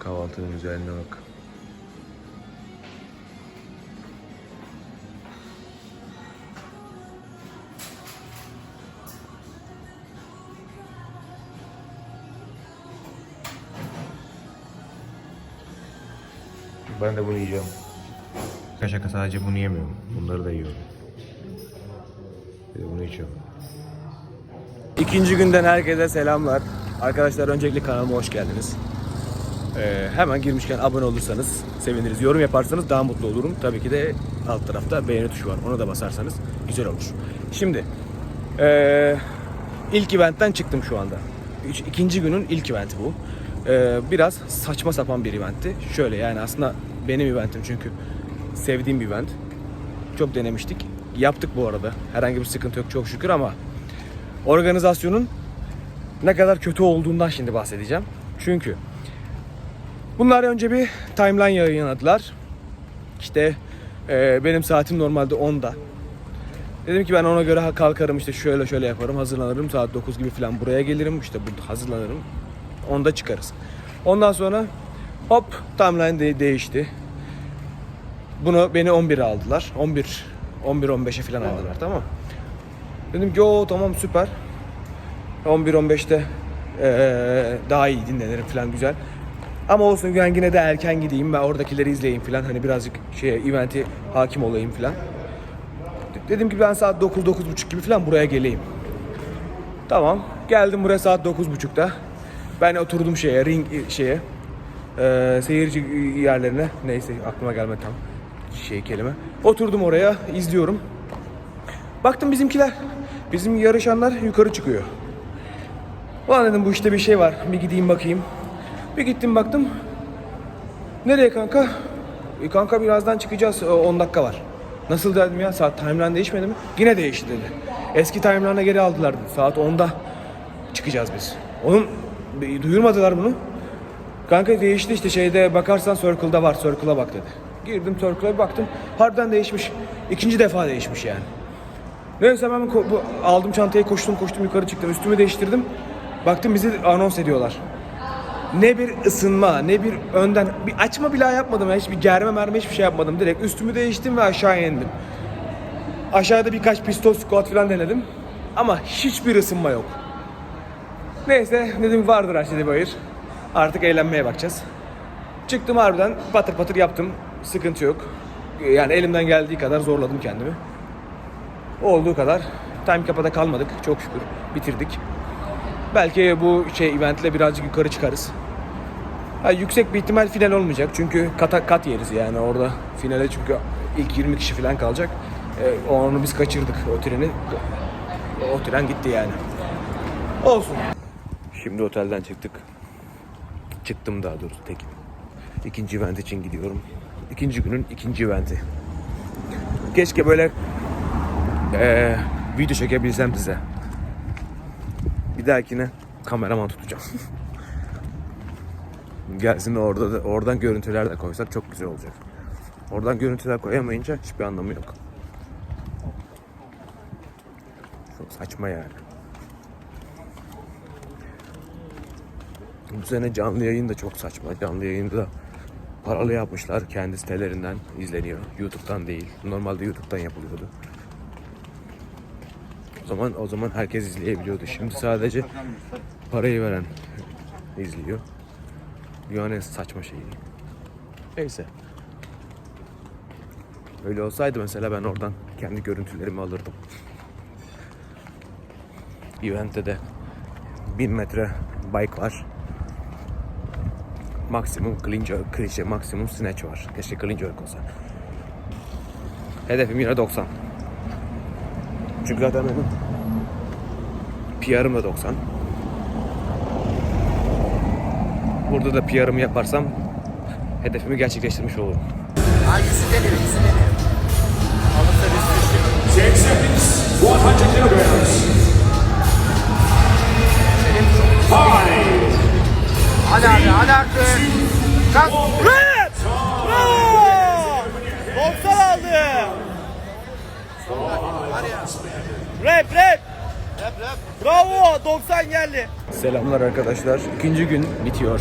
Kahvaltının güzelliğine bak. Ben de bunu yiyeceğim. Şaka şaka sadece bunu yemiyorum. Bunları da yiyorum. Bir de bunu içiyorum. İkinci günden herkese selamlar. Arkadaşlar öncelikle kanalıma hoş geldiniz. Ee, hemen girmişken abone olursanız seviniriz. Yorum yaparsanız daha mutlu olurum. Tabii ki de alt tarafta beğeni tuşu var. Ona da basarsanız güzel olur. Şimdi ee, ilk eventten çıktım şu anda. Üç, ikinci günün ilk eventi bu. Ee, biraz saçma sapan bir eventti. Şöyle yani aslında benim eventim çünkü sevdiğim bir event. Çok denemiştik. Yaptık bu arada. Herhangi bir sıkıntı yok çok şükür ama organizasyonun ne kadar kötü olduğundan şimdi bahsedeceğim. Çünkü bunlar önce bir timeline yayınladılar. İşte e, benim saatim normalde 10'da. Dedim ki ben ona göre kalkarım işte şöyle şöyle yaparım hazırlanırım saat 9 gibi falan buraya gelirim işte burada hazırlanırım. 10'da çıkarız. Ondan sonra hop timeline de- değişti. Bunu beni 11'e aldılar. 11 11 15'e falan aldılar tamam. Dedim ki o tamam süper. 11-15'te eee, daha iyi dinlenirim falan güzel. Ama olsun ben yine de erken gideyim ve oradakileri izleyeyim falan hani birazcık şey eventi hakim olayım falan. Dedim ki ben saat 9-9.30 gibi falan buraya geleyim. Tamam. Geldim buraya saat 9.30'da. Ben oturdum şeye, ring şeye. eee, seyirci yerlerine. Neyse aklıma gelmedi tam şey kelime. Oturdum oraya, izliyorum. Baktım bizimkiler, bizim yarışanlar yukarı çıkıyor. Ulan dedim bu işte bir şey var. Bir gideyim bakayım. Bir gittim baktım. Nereye kanka? E, kanka birazdan çıkacağız. e, 10 dakika var. Nasıl dedim ya? Saat timeline değişmedi mi? Yine değişti dedi. Eski timeline'a geri aldılar. Saat 10'da çıkacağız biz. Onun e, duyurmadılar bunu. Kanka değişti işte şeyde bakarsan Circle'da var. Circle'a bak dedi. Girdim Circle'a baktım. Harbiden değişmiş. İkinci defa değişmiş yani. Neyse ben bu, aldım çantayı koştum koştum yukarı çıktım. Üstümü değiştirdim. Baktım bizi anons ediyorlar. Ne bir ısınma, ne bir önden bir açma bile yapmadım. ya. Hiçbir germe merme hiçbir şey yapmadım. Direkt üstümü değiştim ve aşağıya indim. Aşağıda birkaç pistol squat falan denedim. Ama hiçbir ısınma yok. Neyse dedim vardır Aşağıda bayır. Artık eğlenmeye bakacağız. Çıktım harbiden patır patır yaptım. Sıkıntı yok. Yani elimden geldiği kadar zorladım kendimi. Olduğu kadar. Time kapıda kalmadık çok şükür. Bitirdik. Belki bu şey eventle birazcık yukarı çıkarız. Ha, yüksek bir ihtimal final olmayacak çünkü kata kat yeriz yani orada finale çünkü ilk 20 kişi falan kalacak. Ee, onu biz kaçırdık o treni. O tren gitti yani. Olsun. Şimdi otelden çıktık. Çıktım daha doğrusu tek. İkinci event için gidiyorum. İkinci günün ikinci eventi. Keşke böyle eee, video çekebilsem size. Dahakine kameraman tutacağım. Gelsin de orada da, oradan görüntüler de koysak çok güzel olacak. Oradan görüntüler koyamayınca hiçbir anlamı yok. Çok saçma yani. Bu sene canlı yayın da çok saçma. Canlı yayında da paralı yapmışlar. Kendi sitelerinden izleniyor. YouTube'dan değil. Normalde YouTube'dan yapılıyordu. Zaman o zaman herkes izleyebiliyordu. Şimdi sadece parayı veren izliyor. Dünyanın saçma şeyi. Neyse. Öyle olsaydı mesela ben oradan kendi görüntülerimi alırdım. Event'te de 1000 metre bike var. Maksimum clean jerk, maksimum snatch var. Keşke jerk olsa. Hedefim yine 90. Çünkü zaten benim PR'ım da 90. Burada da PR'ımı yaparsam hedefimi gerçekleştirmiş olurum. Ha yüzü deniyor, yüzü deniyor. Alırsa biz düştük. 10 seconds, 100 kilograms. Hadi abi, hadi artık. Kalk. Rap rap. Bravo 90 geldi. Selamlar arkadaşlar. İkinci gün bitiyor.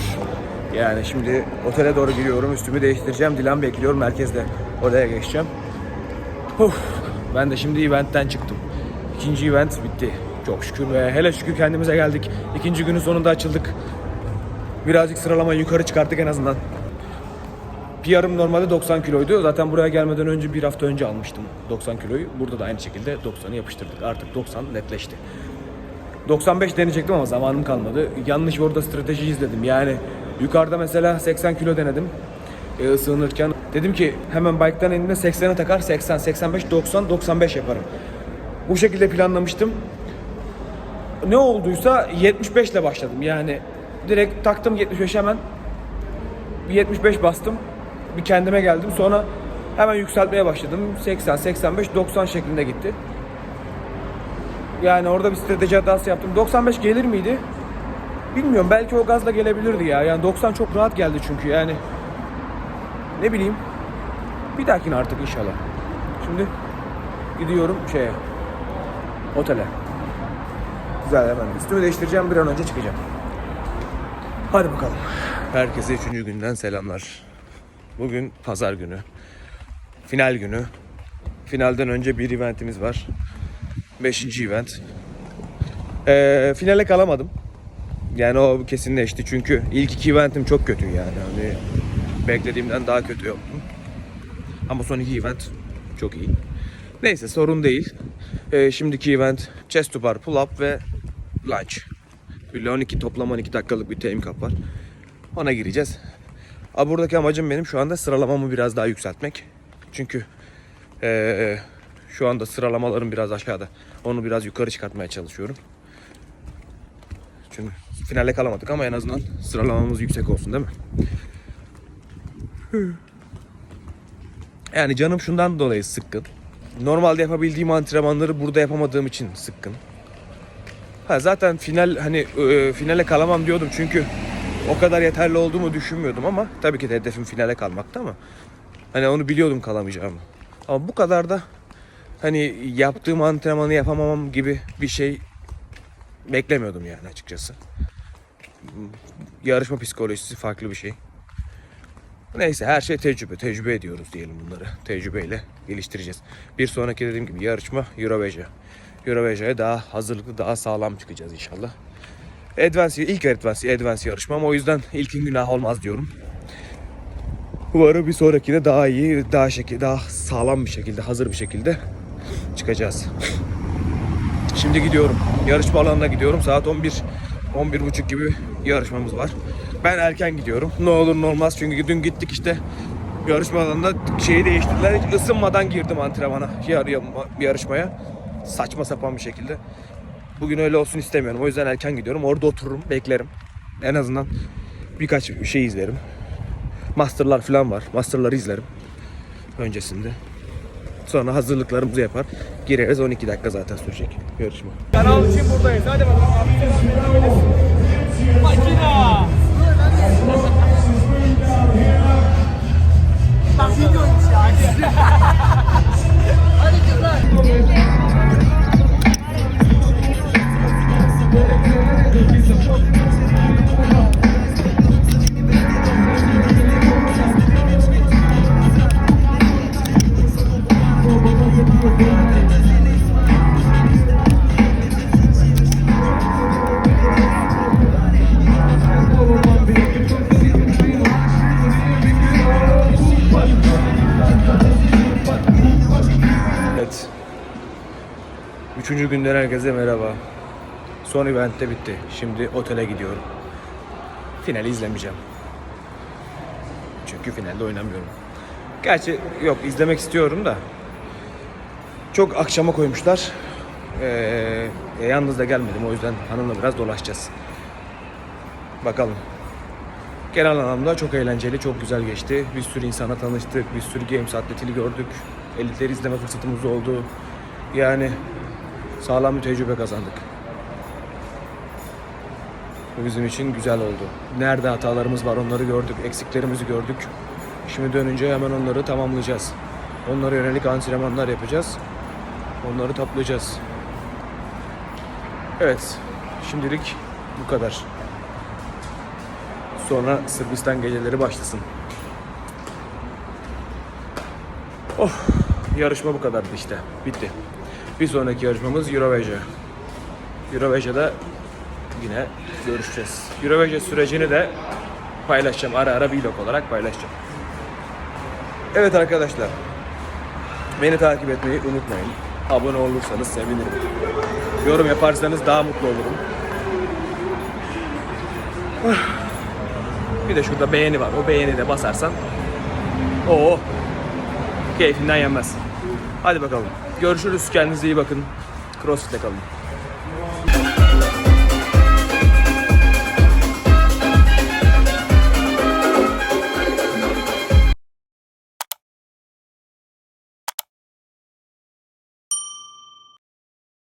Yani şimdi otele doğru giriyorum. Üstümü değiştireceğim. Dilan bekliyor merkezde. Oraya geçeceğim. Uf, ben de şimdi eventten çıktım. İkinci event bitti. Çok şükür ve hele şükür kendimize geldik. İkinci günün sonunda açıldık. Birazcık sıralama yukarı çıkarttık en azından. PR'ım normalde 90 kiloydu. Zaten buraya gelmeden önce bir hafta önce almıştım 90 kiloyu. Burada da aynı şekilde 90'ı yapıştırdık. Artık 90 netleşti. 95 deneyecektim ama zamanım kalmadı. Yanlış orada strateji izledim. Yani yukarıda mesela 80 kilo denedim e, ısınırken. Dedim ki hemen bike'dan indiğimde 80'e takar 80, 85, 90, 95 yaparım. Bu şekilde planlamıştım. Ne olduysa 75 ile başladım. Yani direkt taktım 75 hemen. Bir 75 bastım. Bir kendime geldim. Sonra hemen yükseltmeye başladım. 80, 85, 90 şeklinde gitti. Yani orada bir strateji hatası yaptım. 95 gelir miydi? Bilmiyorum. Belki o gazla gelebilirdi ya. Yani 90 çok rahat geldi çünkü yani. Ne bileyim. Bir dahakine artık inşallah. Şimdi gidiyorum şeye. Otele. Güzel hemen. Üstümü değiştireceğim. Bir an önce çıkacağım. Hadi bakalım. Herkese üçüncü günden selamlar. Bugün pazar günü. Final günü. Finalden önce bir eventimiz var. Beşinci event. Ee, finale kalamadım. Yani o kesinleşti çünkü ilk iki eventim çok kötü yani. Hani beklediğimden daha kötü yaptım. Ama son iki event çok iyi. Neyse sorun değil. Ee, şimdiki event chest to bar, pull up ve lunge. Böyle 12 toplam 12 dakikalık bir time cap var. Ona gireceğiz. Ama buradaki amacım benim şu anda sıralamamı biraz daha yükseltmek. Çünkü ee, şu anda sıralamalarım biraz aşağıda. Onu biraz yukarı çıkartmaya çalışıyorum. Çünkü finale kalamadık ama en azından sıralamamız yüksek olsun değil mi? Yani canım şundan dolayı sıkkın. Normalde yapabildiğim antrenmanları burada yapamadığım için sıkkın. Ha zaten final hani e, finale kalamam diyordum çünkü o kadar yeterli olduğumu düşünmüyordum ama tabii ki de hedefim finale kalmaktı ama hani onu biliyordum kalamayacağımı. Ama bu kadar da hani yaptığım antrenmanı yapamamam gibi bir şey beklemiyordum yani açıkçası. Yarışma psikolojisi farklı bir şey. Neyse her şey tecrübe. Tecrübe ediyoruz diyelim bunları. Tecrübeyle geliştireceğiz. Bir sonraki dediğim gibi yarışma Eurovision. Eurovisia'ya daha hazırlıklı, daha sağlam çıkacağız inşallah. Advance, ilk Advance, Advance yarışmam. O yüzden ilkin günah olmaz diyorum. Umarım bir sonrakine daha iyi, daha şekil, daha sağlam bir şekilde, hazır bir şekilde çıkacağız. Şimdi gidiyorum. Yarışma alanına gidiyorum. Saat 11 11 buçuk gibi yarışmamız var. Ben erken gidiyorum. Ne olur ne olmaz çünkü dün gittik işte yarışma alanında şeyi değiştirdiler. Hiç ısınmadan girdim antrenmana, yar- yarışmaya. Saçma sapan bir şekilde. Bugün öyle olsun istemiyorum. O yüzden erken gidiyorum. Orada otururum, beklerim. En azından birkaç şey izlerim. Masterlar falan var. Masterları izlerim öncesinde. Sonra hazırlıklarımızı yapar. Gireriz 12 dakika zaten sürecek yarışma. Kanal için buradayız. Hadi bakalım. Makina. Üçüncü günden herkese merhaba. Son event de bitti. Şimdi otele gidiyorum. Finali izlemeyeceğim. Çünkü finalde oynamıyorum. Gerçi yok izlemek istiyorum da. Çok akşama koymuşlar. Ee, e, yalnız da gelmedim o yüzden hanımla biraz dolaşacağız. Bakalım. Genel anlamda çok eğlenceli, çok güzel geçti. Bir sürü insana tanıştık, bir sürü Games atletini gördük. Elitleri izleme fırsatımız oldu. Yani sağlam bir tecrübe kazandık. Bu bizim için güzel oldu. Nerede hatalarımız var onları gördük, eksiklerimizi gördük. Şimdi dönünce hemen onları tamamlayacağız. Onlara yönelik antrenmanlar yapacağız. Onları toplayacağız. Evet, şimdilik bu kadar. Sonra Sırbistan geceleri başlasın. Oh, yarışma bu kadardı işte. Bitti. Bir sonraki yarışmamız Eurovision. Eurovision'da yine görüşeceğiz. Eurovision sürecini de paylaşacağım. Ara ara vlog olarak paylaşacağım. Evet arkadaşlar. Beni takip etmeyi unutmayın. Abone olursanız sevinirim. Yorum yaparsanız daha mutlu olurum. Bir de şurada beğeni var. O beğeni de basarsan o keyfinden yenmez. Hadi bakalım. Görüşürüz. Kendinize iyi bakın. Crossfit'te kalın.